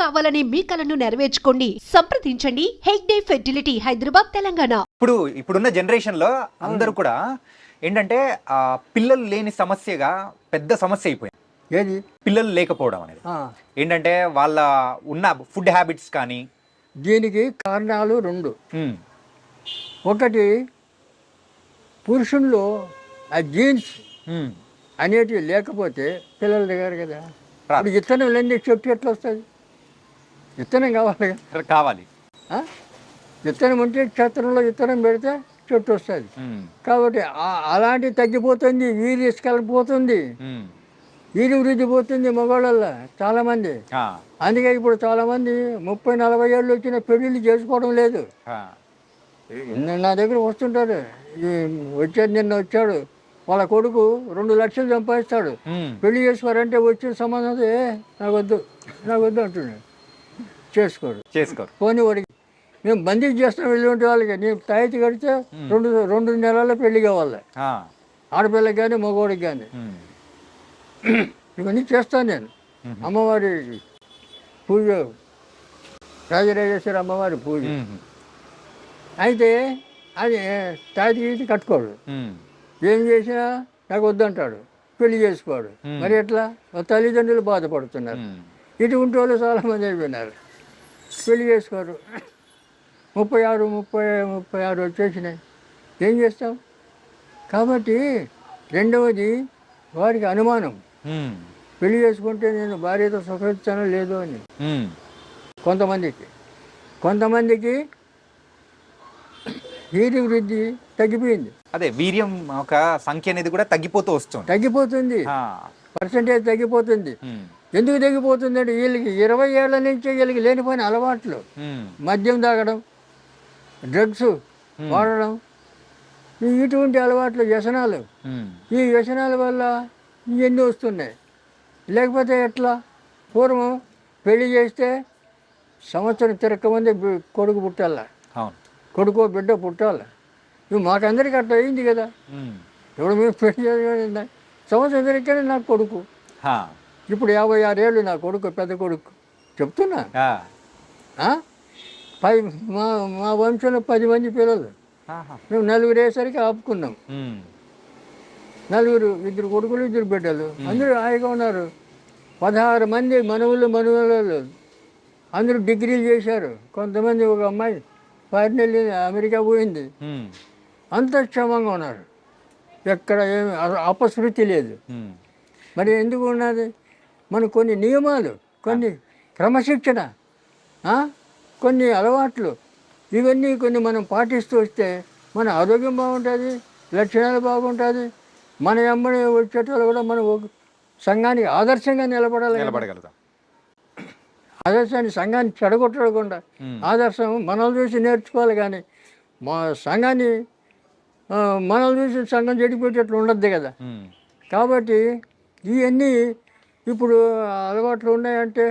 కావాలనే మీ కలను నెరవేర్చుకోండి. సంప్రదించండి. హెగ్డే ఫెర్టిలిటీ హైదరాబాద్ తెలంగాణ. ఇప్పుడు ఇప్పుడున్న జనరేషన్లో అందరూ కూడా ఏంటంటే ఆ పిల్లలు లేని సమస్యగా పెద్ద సమస్య అయిపోయింది. ఏది? పిల్లలు లేకపోవడం అనేది. ఆ, ఏంటంటే వాళ్ళ ఉన్న ఫుడ్ హ్యాబిట్స్ కానీ. దీనికి కారణాలు రెండు. ఒకటి పురుషుల్లో ఆ జీన్స్ అనేటివి లేకపోతే పిల్లలు దిగారు కదా. ఇప్పుడు లేని చెట్టు ఎట్లా వస్తుంది? విత్తనం కావాలి కావాలి? విత్తనం ఉంటే క్షేత్రంలో విత్తనం పెడితే చెట్టు వస్తుంది. కాబట్టి అలాంటివి తగ్గిపోతుంది వీరి పోతుంది ఉమ్, వీరి వృద్ధి పోతుంది మగవాళ్ళల్లో చాలామంది. అందుకే ఇప్పుడు చాలామంది ముప్పై నలభై ఏళ్ళు వచ్చిన పెళ్ళిళ్ళు చేసుకోవడం లేదు. నా దగ్గర వస్తుంటారు వచ్చాడు నిన్న వచ్చాడు. వాళ్ళ కొడుకు రెండు లక్షలు సంపాదిస్తాడు. పెళ్ళి చేసుకోరంటే వచ్చిన సంబంధం నాకు వద్దు నాకు వద్దు అంటున్నాడు. చేసుకోడు చేసుకోరు. పోనీ వాడికి మేము బందీకి చేస్తాం వెళ్ళి ఉంటే వాళ్ళకి. నేను తాయితీ కడితే రెండు రెండు నెలల్లో పెళ్ళి కావాలి. ఆడపిల్లకి కానీ మగవాడికి కానీ ఇవన్నీ చేస్తాను నేను. అమ్మవారి పూజ రాజరాజేశ్వరి అమ్మవారి పూజ. అయితే అది తాయితీ కట్టుకోడు ఏం చేసినా నాకు వద్దంటాడు. పెళ్ళి చేసుకోడు. మరి ఎట్లా? తల్లిదండ్రులు బాధపడుతున్నారు. ఉమ్, ఇటువంటి వాళ్ళు చాలామంది అయిపోయినారు. పెళ్ళి చేసుకోరు. ముప్పై ఆరు ముప్పై ముప్పై ఆరు వచ్చేసినాయి. ఏం చేస్తాం? కాబట్టి రెండవది వారికి అనుమానం. పెళ్ళి చేసుకుంటే నేను భార్యతో సుఖిస్తానో లేదో అని. కొంతమందికి. కొంతమందికి వీరి వృద్ధి తగ్గిపోయింది. అదే వీర్యం ఒక సంఖ్య అనేది కూడా తగ్గిపోతూ వస్తుంది. తగ్గిపోతుంది. పర్సంటేజ్ తగ్గిపోతుంది. ఎందుకు ఎందుకు తగ్గిపోతుంది అంటే వీళ్ళకి ఇరవై ఏళ్ళ నుంచే వీళ్ళకి లేనిపోయిన అలవాట్లు. మద్యం తాగడం డ్రగ్స్ వాడడం ఇటువంటి అలవాట్లు వ్యసనాలు. ఈ వ్యసనాల వల్ల ఇవన్నీ వస్తున్నాయి. లేకపోతే ఎట్లా? పూర్వం పెళ్ళి చేస్తే సంవత్సరం తిరగకముందే బి- కొడుకు పుట్టాల? కొడుకో బిడ్డ పుట్టాలి? ఇవి మాకందరికి అట్లా అయింది కదా ఇప్పుడు మేము పెళ్ళి సంవత్సరం తిరగకనే నా కొడుకు. ఇప్పుడు యాభై ఆరేళ్ళు నా కొడుకు పెద్ద కొడుకు. చెప్తున్నా? పది మా మా వంశంలో పది మంది పిల్లలు. మేము నలుగురు వేసరికి ఆపుకున్నాం. నలుగురు ఇద్దరు కొడుకులు ఇద్దరు బిడ్డలు. అందరూ హాయిగా ఉన్నారు. పదహారు మంది మనవులు మనవులు అందరూ డిగ్రీలు చేశారు. కొంతమంది ఒక అమ్మాయి ఫారిన్ వెళ్ళి అమెరికా పోయింది. అంత క్షేమంగా ఉన్నారు. ఎక్కడ ఏమి అపశృతి లేదు. మరి ఎందుకు ఉన్నది? మన కొన్ని నియమాలు కొన్ని క్రమశిక్షణ? కొన్ని అలవాట్లు ఇవన్నీ కొన్ని మనం పాటిస్తూ వస్తే మన ఆరోగ్యం బాగుంటుంది లక్షణాలు బాగుంటుంది మన ఎమ్మడి వచ్చేటోళ్ళు కూడా మనం సంఘానికి ఆదర్శంగా నిలబడాలి. నిలబడగలుగుతాం ఆదర్శాన్ని సంఘాన్ని చెడగొట్టకుండా ఆదర్శం మనల్ని చూసి నేర్చుకోవాలి కానీ మా సంఘాన్ని మనల్ని చూసి సంఘం చెడిపోయేటట్లు ఉండద్దు కదా కాబట్టి ఇవన్నీ ఇప్పుడు అలవాట్లు ఉన్నాయంటే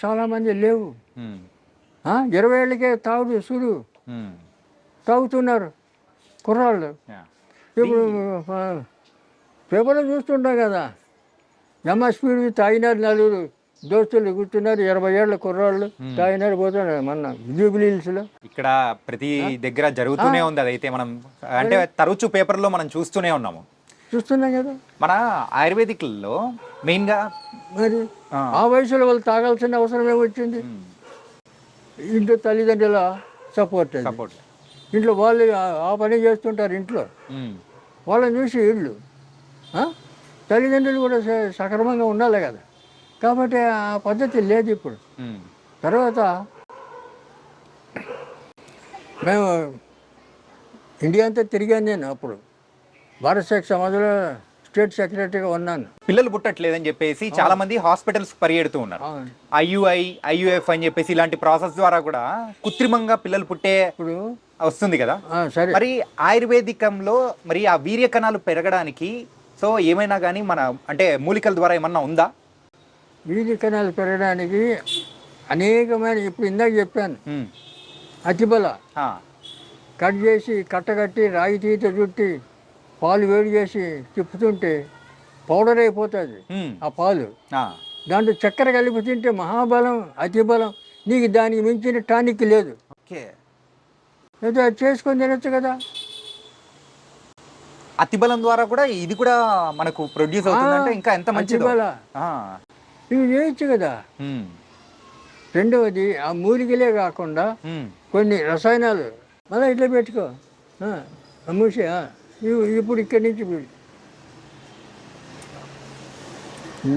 చాలామంది లేవు. ఇరవై ఏళ్ళకే తాగుడు సుడు. తాగుతున్నారు కుర్రాళ్ళు. ఇప్పుడు పేపర్లో చూస్తుంటాం కదా. ఎంఎస్పీ తాగినారు నలుగురు. దోస్తులు కూర్చున్నారు ఇరవై ఏళ్ళ కుర్రాళ్ళు తాగినారు పోతున్నారు మొన్న జూబిలీ హిల్స్లో. ఇక్కడ ప్రతి దగ్గర జరుగుతూనే ఉంది అదైతే మనం అంటే తరచు పేపర్లో మనం చూస్తూనే ఉన్నాము. చూస్తున్నాం కదా. మన ఆయుర్వేదిక్లో మెయిన్గా మరి ఆ. వయసులో వాళ్ళు తాగాల్సిన అవసరం ఏమొచ్చింది? ఇంట్లో తల్లిదండ్రుల సపోర్ట్ సపోర్ట్. ఇంట్లో వాళ్ళు ఆ- పని చేస్తుంటారు ఇంట్లో. వాళ్ళని చూసి ఇళ్ళు. ఆ? తల్లిదండ్రులు కూడా సక్రమంగా ఉండాలి కదా. కాబట్టి ఆ పద్ధతి లేదు ఇప్పుడు. తర్వాత మేము ఇండియా అంతా తిరిగాను నేను అప్పుడు. భారత శాఖ సమాజంలో స్టేట్ సెక్రటరీగా ఉన్నాను. పిల్లలు పుట్టట్లేదని చెప్పేసి చాలా మంది హాస్పిటల్స్ పరిగెడుతూ ఉన్నారు. అవును. ఐయుఐ ఐయుఎఫ్ అని చెప్పేసి ఇలాంటి ప్రాసెస్ ద్వారా కూడా కృత్రిమంగా పిల్లలు పుట్టే ఇప్పుడు వస్తుంది కదా. ఆ, సరే. మరి ఆయుర్వేదికంలో మరి ఆ వీర్య కణాలు పెరగడానికి సో ఏమైనా కానీ మన అంటే మూలికల ద్వారా ఏమన్నా ఉందా? వీధి కణాలు పెరగడానికి అనేకమైన ఇప్పుడు ఇందాక చెప్పాను. ఉమ్. అతిబల ఆ. కట్ చేసి కట్టగట్టి రాగి తీత చుట్టి పాలు వేడి చేసి తిప్పుతుంటే పౌడర్ అయిపోతుంది. ఆ పాలు. దాంట్లో చక్కెర కలిపి తింటే మహాబలం అతి బలం నీకు దానికి మించిన టానిక్ లేదు. అది చేసుకొని తినొచ్చు కదా. అతి బలం ద్వారా కూడా ఇది కూడా మనకు ప్రొడ్యూస్ అవుతుందంటే ఇంకా ఎంత మంచిదో. అతిబల. ఆ. ఇవి చేయొచ్చు కదా. రెండవది ఆ మూలికలే కాకుండా. కొన్ని రసాయనాలు. మళ్ళీ ఇట్లా పెట్టుకో. ఆ, ఆ మూసి ఆ, ఇవి- ఇప్పుడు ఇక్కడి నుంచి పిలు.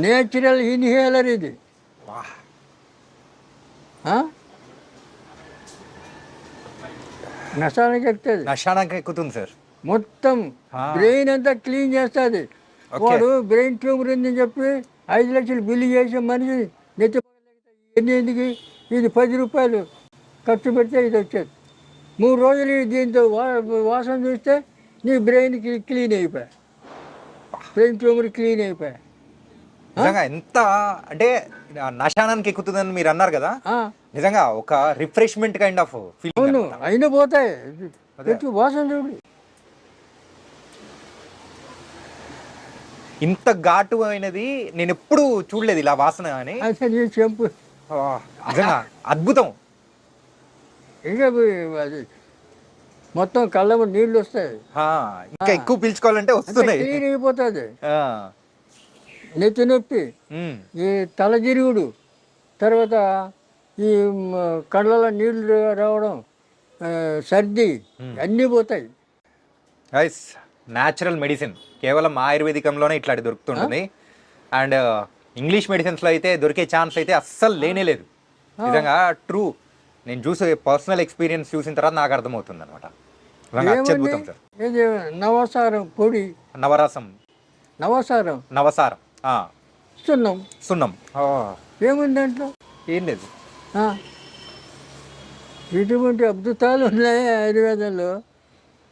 నేచురల్ ఇన్హేలర్ ఇది? నష్టానికి ఎక్కుతుంది నషానానికి ఎక్కుతుంది సార్ మొత్తం. బ్రెయిన్ అంతా క్లీన్ చేస్తుంది. వాడు బ్రెయిన్ ట్యూమర్ ఉందని చెప్పి ఐదు లక్షలు బిల్లు చేసే మనిషి నెత్తి ఇది పది రూపాయలు ఖర్చు పెడితే ఇది వచ్చేది మూడు రోజులు దీంతో వాసన చూస్తే నీ బ్రెయిన్ క్లీన్ అయిపోయా. బ్రెయిన్ ట్యూమర్ క్లీన్ అయిపోయా. నిజంగా ఎంత అంటే నషానానికి ఎక్కుతుందని మీరు అన్నారు కదా? నిజంగా ఒక రిఫ్రెష్మెంట్ కైండ్ ఆఫ్ అవును ఫీలింగ్ అయినా పోతాయి. వాసన చూడు. ఇంత ఘాటు అయినది నేను ఎప్పుడు చూడలేదు ఇలా వాసన అని. అదే నీ చెంపు. ఆ, నిజంగా అద్భుతం. ఇంకా మొత్తం కళ్ళ నీళ్ళు వస్తాయి. ఇంకా ఎక్కువ పీల్చుకోవాలంటే వస్తున్నాయి. ఆ, నెత్తి నొప్పి. ఈ తలజిరుగుడు తర్వాత ఈ కళ్ళలో నీళ్ళు రావడం సర్ది అన్నీ పోతాయి. గైస్ న్యాచురల్ మెడిసిన్ కేవలం ఆయుర్వేదికంలోనే ఇట్లాంటి దొరుకుతుంటుంది. అండ్ ఇంగ్లీష్ మెడిసిన్స్లో అయితే దొరికే ఛాన్స్ అయితే అస్సలు లేనే లేదు. నిజంగా ట్రూ నేను చూసే పర్సనల్ ఎక్స్పీరియన్స్ చూసిన తర్వాత నాకు అర్థమవుతుంది అనమాట అత్యద్భుతం సార్. నవసారం పొడి. నవరసం. నవసారం. నవసారం. ఆ, సున్నం. ఆ, ఏముంది దాంట్లో? ఏం లేదు. ఆ. ఇటువంటి అద్భుతాలు ఉన్నాయి ఆయుర్వేదంలో?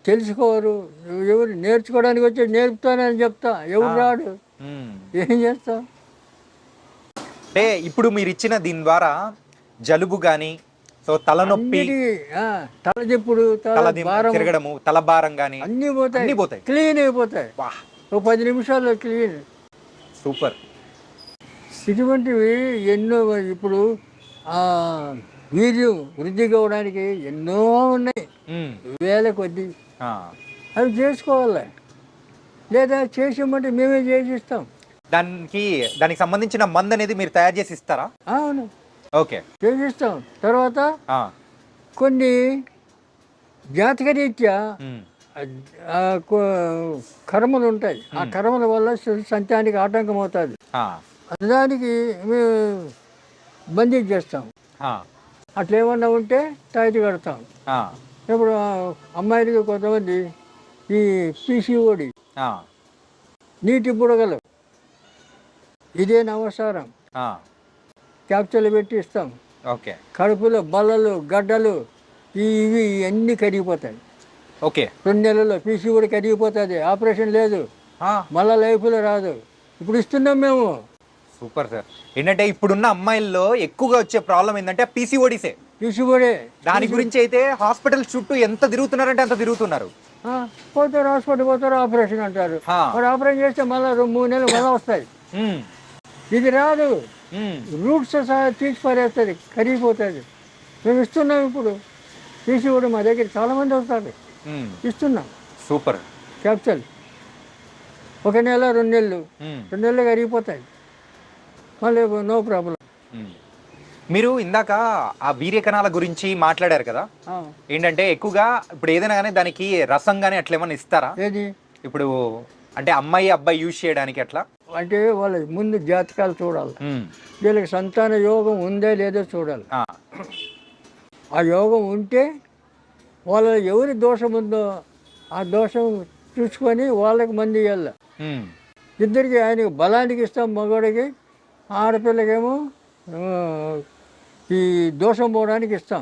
తెలుసుకోరు. ఎవరు నేర్చుకోవడానికి వచ్చి నేర్పుతానని చెప్తా. ఎవరు రాడు? మ్మ్. ఏం చేస్తాం అంటే ఇప్పుడు మీరు ఇచ్చిన దీని ద్వారా జలుబు కానీ సో తలనొప్పి తల చెప్పుడు తల తిరగడము తల భారం కానీ అన్నీ పోతాయి. అన్నీ పోతాయి. క్లీన్ అయిపోతాయి. ఒక పది నిమిషాల్లో క్లీన్. సూపర్. ఇటువంటివి ఎన్నో ఇప్పుడు ఆ, వీర్యం వృద్ధి కావడానికి ఎన్నో ఉన్నాయి. వేల కొద్ది. అవి చేసుకోవాలి. లేదా చేసామంటే మేమే చేసిస్తాం. దానికి దానికి సంబంధించిన మందు అనేది మీరు తయారు చేసి ఇస్తారా? అవును. ఓకే చేసిస్తాం తర్వాత. కొన్ని జాతకరీత్యా మ్మ్. ఆ, కొ- కర్మలు ఉంటాయి ఆ కర్మల వల్ల సంతానికి ఆటంకం అవుతుంది. దానికి మేము బందీ చేస్తాం ఆ. అట్లా ఏమన్నా ఉంటే తాయితీ కడతాం. ఇప్పుడు అమ్మాయిలకి కొంతమంది ఈ పీసీఓడి. నీటి బుడగలు ఇదే నమస్కారం. క్యాప్చర్లు పెట్టి ఇస్తాం. ఓకే. కడుపులో బల్లలు గడ్డలు ఇవి అన్నీ కరిగిపోతాయి. ఓకే. రెండు నెలల్లో పీసీఓడి కరిగిపోతుంది. ఆపరేషన్ లేదు. మళ్ళా లైఫ్లో రాదు. ఇప్పుడు ఇస్తున్నాం మేము. Super sir. ఏంటంటే ఇప్పుడున్న అమ్మాయిల్లో ఎక్కువగా వచ్చే ప్రాబ్లం ఏంటంటే పీసీఓడిసే. పీసీఓడే. దాని గురించి అయితే హాస్పిటల్ చుట్టూ ఎంత తిరుగుతున్నారంటే అంత తిరుగుతున్నారు. పోతారు హాస్పిటల్ పోతారు ఆపరేషన్ అంటారు. ఆపరేషన్ చేస్తే మళ్ళీ రెండు మూడు నెలలు మళ్ళీ వస్తాయి. ఇది రాదు. రూట్స్ సహా తీసి పారేస్తుంది కరిగిపోతుంది. మేము ఇస్తున్నాం ఇప్పుడు. తీసి కూడా మా దగ్గర చాలామంది వస్తారు. ఇస్తున్నాం. సూపర్. క్యాప్చల్ ఒక నెల రెండు నెలలు. రెండు నెలలు కరిగిపోతాయి. మళ్ళీ నో ప్రాబ్లం. మీరు ఇందాక ఆ వీర్య కణాల గురించి మాట్లాడారు కదా? ఏంటంటే ఎక్కువగా ఇప్పుడు ఏదైనా కానీ దానికి రసం కానీ అట్లా ఏమైనా ఇస్తారా? ఇప్పుడు అంటే అమ్మాయి అబ్బాయి యూజ్ చేయడానికి అట్లా? అంటే వాళ్ళ ముందు జాతకాలు చూడాలి. వీళ్ళకి సంతాన యోగం ఉందే లేదో చూడాలి ఆ. యోగం ఉంటే వాళ్ళ ఎవరి దోషం ఉందో ఆ దోషం చూసుకొని వాళ్ళకి మంది ఇవ్వాలి మ్మ్. ఇద్దరికి ఆయనకి బలానికి ఇస్తాం మగవాడికి ఆడపిల్లకేమో ఈ దోషం పోవడానికి ఇస్తాం.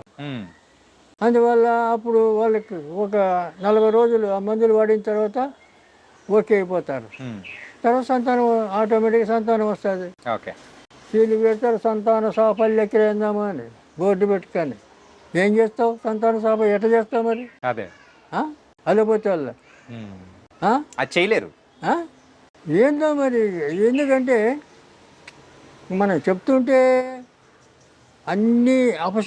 అందువల్ల అప్పుడు వాళ్ళకి ఒక నలభై రోజులు ఆ మందులు వాడిన తర్వాత ఓకే అయిపోతారు. తర్వాత సంతానం ఆటోమేటిక్గా సంతానం వస్తుంది. ఓకే. వీళ్ళు పెడతారు సంతాన సాఫల్యక్రేందామా అని బోర్డు పెట్టుకొని. ఏం చేస్తావు? సంతాన సాఫ ఎట్లా చేస్తావు మరి? అదే. ఆ? అల్లపోతే వాళ్ళ? అది చేయలేరు? ఏందో మరి? ఎందుకంటే మనం చెప్తుంటే అన్నీ అపశ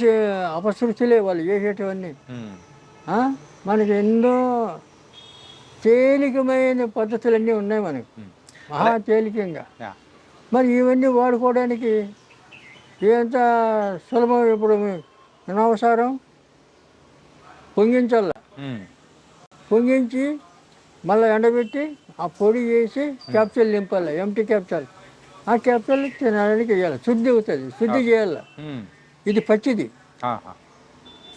అపశృతులే వాళ్ళు చేసేటివన్నీ? మనకి ఎన్నో తేలికమైన పద్ధతులన్నీ ఉన్నాయి మనకి. మహా తేలికంగా. మరి ఇవన్నీ వాడుకోవడానికి ఎంత సులభం ఇప్పుడు అనవసరం పొంగించాల. పొంగించి మళ్ళీ ఎండబెట్టి ఆ పొడి చేసి క్యాప్సూల్ నింపాలి ఎంటీ క్యాప్సూల్ ఆ క్యాప్సూల్ తినడానికి వేయాలి శుద్ధి అవుతుంది శుద్ధి చేయాలి. ఇది పచ్చిది.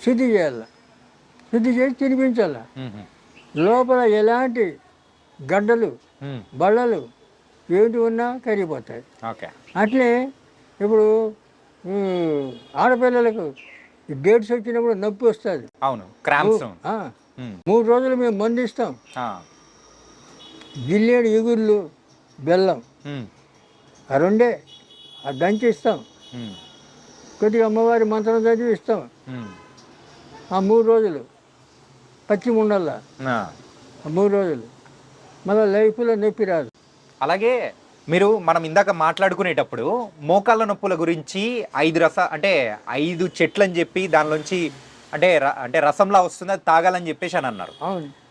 శుద్ధి చేయాలి శుద్ధి చేసి తినిపించాలి. లోపల ఎలాంటి గడ్డలు. బళ్ళలు ఏంటి ఉన్నా కరిగిపోతాయి. ఓకే. అట్లే ఇప్పుడు ఆడపిల్లలకు ఈ డేట్స్ వచ్చినప్పుడు నొప్పి వస్తుంది. అవును క్రాంప్స్. మూడు రోజులు మేము మందు ఇస్తాం జిల్లేడు ఇగుర్లు బెల్లం. ఆ రెండే ఆ దంచి ఇస్తాం. కొద్దిగా అమ్మవారి మంత్రం చదివి ఇస్తాం. ఆ మూడు రోజులు పచ్చి ముండల్లా. ఆ మూడు రోజులు మళ్ళీ లైఫ్లో నొప్పి రాదు. అలాగే మీరు మనం ఇందాక మాట్లాడుకునేటప్పుడు మోకాళ్ళ నొప్పుల గురించి ఐదు రస అంటే ఐదు చెట్లు అని చెప్పి దానిలోంచి అంటే అంటే రసంలా వస్తుంది అది తాగాలని చెప్పేసి అని అన్నారు.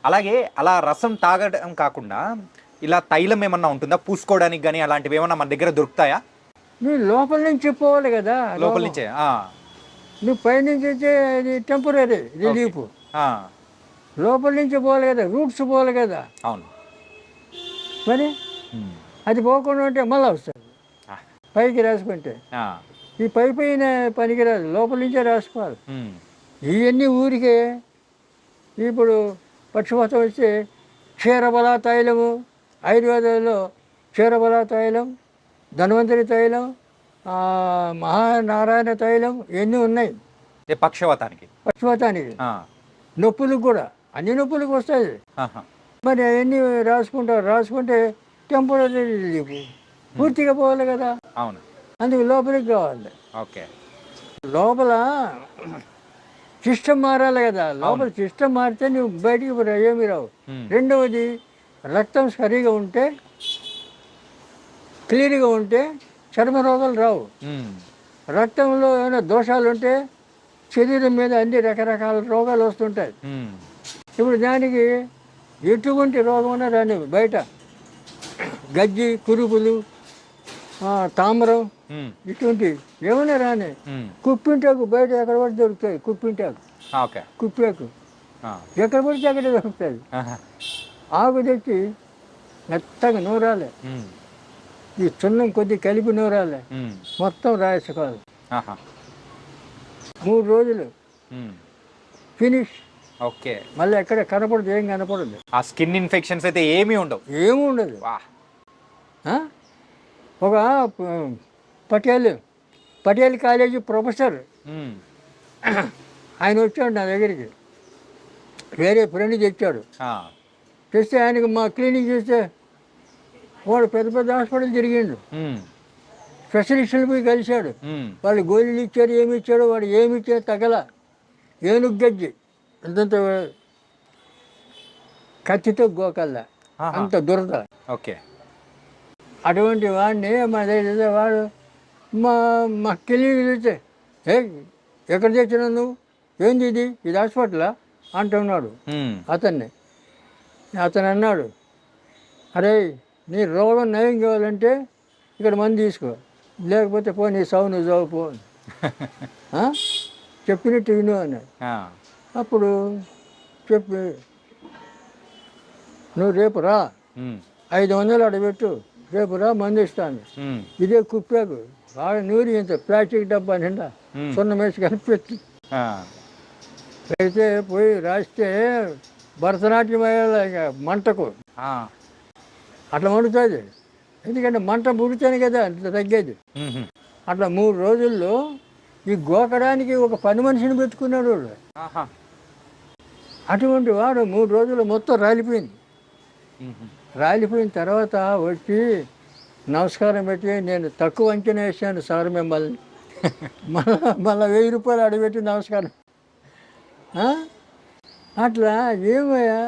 అలాగే అలా రసం తాగడం కాకుండా ఇలా తైలం ఏమన్నా ఉంటుందా? పూసుకోవడానికి కానీ అలాంటివి ఏమన్నా మన దగ్గర దొరుకుతాయా? నువ్వు లోపల నుంచి పోవాలి కదా లోపల నుంచే నువ్వు పైనుంచి టెంపరీ రిలీఫ్. లోపల నుంచి పోవాలి కదా రూట్స్ పోవాలి కదా. అవును. మరి? అది పోకుండా ఉంటే మళ్ళీ వస్తుంది. పైకి రాసుకుంటే. ఈ పై పైన పనికిరాదు లోపల నుంచే రాసుకోవాలి. ఇవన్నీ ఊరికే ఇప్పుడు పక్షపాతం వస్తే క్షీరబల తైలము ఆయుర్వేదంలో క్షీరబల తైలం ధన్వంతరి తైలం మహానారాయణ తైలం ఇవన్నీ ఉన్నాయి. పక్షవాతానికి. పక్షపాతానికి ఆ, నొప్పులకు కూడా అన్ని నొప్పులకు వస్తాయి. మరి అవన్నీ రాసుకుంటారు రాసుకుంటే టెంపరీ రిలీఫ్ పూర్తిగా పోవాలి కదా? అవును. అందుకు లోపలికి కావాలి. ఓకే. లోపల సిస్టమ్ మారాలి కదా? లోపల సిస్టమ్ మారితే నువ్వు బయటికి ఏమీ రావు. రెండవది రక్తం సరిగా ఉంటే క్లీన్గా ఉంటే చర్మ రోగాలు రావు. రక్తంలో ఏమైనా దోషాలు ఉంటే శరీరం మీద అన్ని రకరకాల రోగాలు వస్తుంటాయి. ఇప్పుడు దానికి ఎటువంటి రోగం ఉన్నా రాని బయట. గజ్జి కురుపులు తామరం ఇటువంటి ఏమైనా రాని కుప్పింటాకు బయట ఎక్కడ పడితే దొరుకుతాయి కుప్పింటాకు. ఓకే. కుప్పాకు ఎక్కడ పడితే అక్కడ దొరుకుతుంది ఆకు తెచ్చి మెత్తగా నూరాలి. ఈ చున్నం కొద్ది కలిపి నూరాలి. మొత్తం రాసుకోవాలి ఆహా, మూడు రోజులు. ఫినిష్. ఓకే. మళ్ళీ ఎక్కడ కనపడదు ఏం కనపడదు. ఆ స్కిన్ ఇన్ఫెక్షన్స్ అయితే ఏమీ ఉండవు. ఏమీ ఉండదు? ఒక పటేల్ పటేల్ కాలేజీ ప్రొఫెసర్. ఆయన వచ్చాడు నా దగ్గరికి. వేరే ఫ్రెండ్ తెచ్చాడు. తెస్తే ఆయనకి మా క్లినిక్ చూస్తే వాడు పెద్ద పెద్ద హాస్పిటల్ తిరిగిండు. స్పెషలిస్టులు పోయి కలిశాడు. వాళ్ళు గోళీలు ఇచ్చారు ఏమి ఇచ్చాడు వాడు ఏమి ఇచ్చాడు తగల. ఏనుగు గజ్జి. అంతంత కత్తితో గోకల్లా. అంత దురద. ఓకే. అటువంటి వాడిని మా దగ్గర వాడు మా మా క్లినిక్ చూస్తే ఏ ఎక్కడ తెచ్చినావు నువ్వు? ఏంది ఇది? ఇది హాస్పిటలా? అంటున్నాడు అతన్ని. అతను అన్నాడు అరే నీ రోగం నయం కావాలంటే ఇక్కడ మంది తీసుకో. లేకపోతే పో నీ నువ్వు చావు పో? చెప్పినట్టు విను అన్నాడు. అప్పుడు చెప్పి నువ్వు రేపు రా. ఐదు వందలు అడబెట్టు రేపు రా మంది ఇస్తాను ఉమ్, ఇదే కుప్పాకు బాగా నూరి ఇంత ప్లాస్టిక్ డబ్బా నిండా. సున్న వేసి కనిపెట్టి. అయితే పోయి రాస్తే భరతనాట్యం అయ్యేలా మంటకు. అట్లా మండుతుంది. ఎందుకంటే మంట పుడితేనే కదా అంత తగ్గేది. అట్లా మూడు రోజుల్లో ఈ గోకడానికి ఒక పని మనిషిని పెట్టుకున్నాడు అటువంటి వాడు మూడు రోజులు మొత్తం రాలిపోయింది. రాలిపోయిన తర్వాత వచ్చి నమస్కారం పెట్టి నేను తక్కువ అంచనా వేసాను సార్ మిమ్మల్ని. మళ్ళా మళ్ళీ వెయ్యి రూపాయలు అడిపెట్టి నమస్కారం? అట్లా ఏమయ్యా?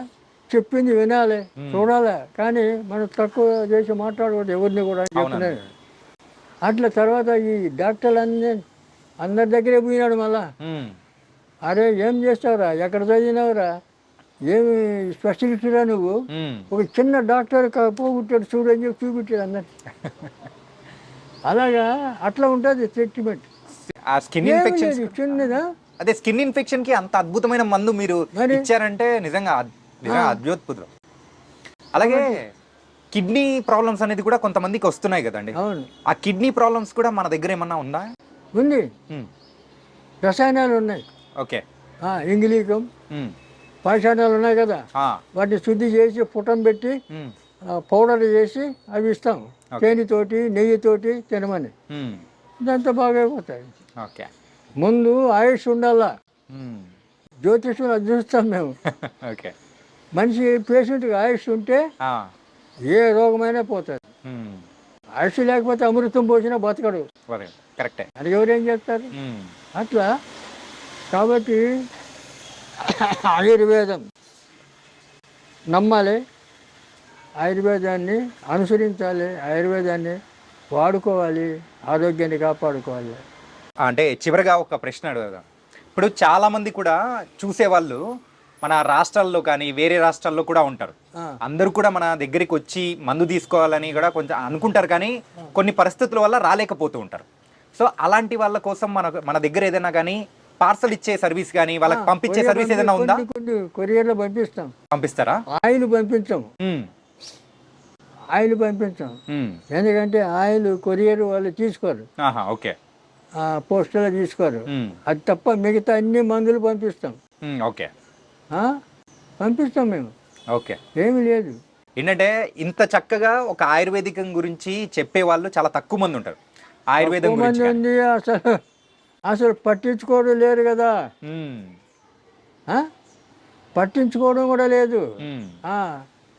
చెప్పింది వినాలి చూడాలి. కానీ మనం తక్కువ చేసి మాట్లాడకూడదు ఎవరిని కూడా చెప్తున్నాను అట్లా తర్వాత ఈ డాక్టర్లు అన్నీ అందరి దగ్గరే పోయినాడు మళ్ళా. అరే ఏం చేస్తావురా? ఎక్కడ చదివినావురా? ఏమి స్పెషలిస్టురా నువ్వు. ఒక చిన్న డాక్టర్ పోగొట్టాడు చూడని చెప్పి చూపించాడు అందరు అలాగా? అట్లా ఉంటుంది ట్రీట్మెంట్. ఆ స్కిన్ ఇన్ఫెక్షన్ చిన్నదా? అదే స్కిన్ ఇన్ఫెక్షన్కి అంత అద్భుతమైన మందు మీరు? ఇచ్చారంటే నిజంగా అద్- నిజంగా అద్భుతం అలాగే కిడ్నీ ప్రాబ్లమ్స్ అనేది కూడా కొంతమందికి వస్తున్నాయి కదండి. ఆ కిడ్నీ ప్రాబ్లమ్స్ కూడా మన దగ్గర ఏమన్నా ఉందా? ఉంది. రసాయనాలు ఉన్నాయి. ఓకే. ఇంగిలీకం. పాషాణాలు ఉన్నాయి కదా. వాటిని శుద్ధి చేసి పుటం పెట్టి పౌడర్ చేసి అవి ఇస్తాం. తేనెతోటి నెయ్యితోటి తినమని. ఇదంతా బాగా అయిపోతాయి ముందు ఆయుష్ ఉండాలా? జ్యోతిష్యం అది చూస్తాం మేము. ఓకే. మనిషి పేషెంట్కి ఆయుష్ ఉంటే ఏ రోగమైనా పోతుంది. ఆయుష్ లేకపోతే అమృతం పోసినా బతకడు. కరెక్టే. అది ఎవరేం చేస్తారు? అట్లా. కాబట్టి ఆయుర్వేదం. నమ్మాలి. ఆయుర్వేదాన్ని అనుసరించాలి. ఆయుర్వేదాన్ని వాడుకోవాలి. ఆరోగ్యాన్ని కాపాడుకోవాలి. అంటే చివరిగా ఒక ప్రశ్న అడుగుదాం. ఇప్పుడు చాలా మంది కూడా చూసేవాళ్ళు మన రాష్ట్రాల్లో కానీ వేరే రాష్ట్రాల్లో కూడా ఉంటారు. అందరూ కూడా మన దగ్గరికి వచ్చి మందు తీసుకోవాలని కూడా కొంచెం అనుకుంటారు కానీ కొన్ని పరిస్థితుల వల్ల రాలేకపోతూ ఉంటారు. సో అలాంటి వాళ్ళ కోసం మన మన దగ్గర ఏదైనా కానీ పార్సల్ ఇచ్చే సర్వీస్ కానీ వాళ్ళకి పంపించే కొరియర్ సర్వీస్ ఏదైనా ఉందా? కొన్ని కొరియర్లో పంపిస్తాం. పంపిస్తారా? ఆయిల్ పంపించాం. ఆయిల్ పంపించాం. ఎందుకంటే ఆయిల్ కొరియర్ వాళ్ళు తీసుకోరు. ఓకే. ఆ, పోస్టులో తీసుకోరు. అది తప్ప మిగతా అన్ని మందులు పంపిస్తాం. ఓకే. ఆ? పంపిస్తాం మేము. ఓకే. ఏమీ లేదు. ఏంటంటే ఇంత చక్కగా ఒక ఆయుర్వేదికం గురించి చెప్పే వాళ్ళు చాలా తక్కువ మంది ఉంటారు. ఆయుర్వేదం గురించి అసలు. అసలు పట్టించుకోవడం లేరు కదా? పట్టించుకోవడం కూడా లేదు.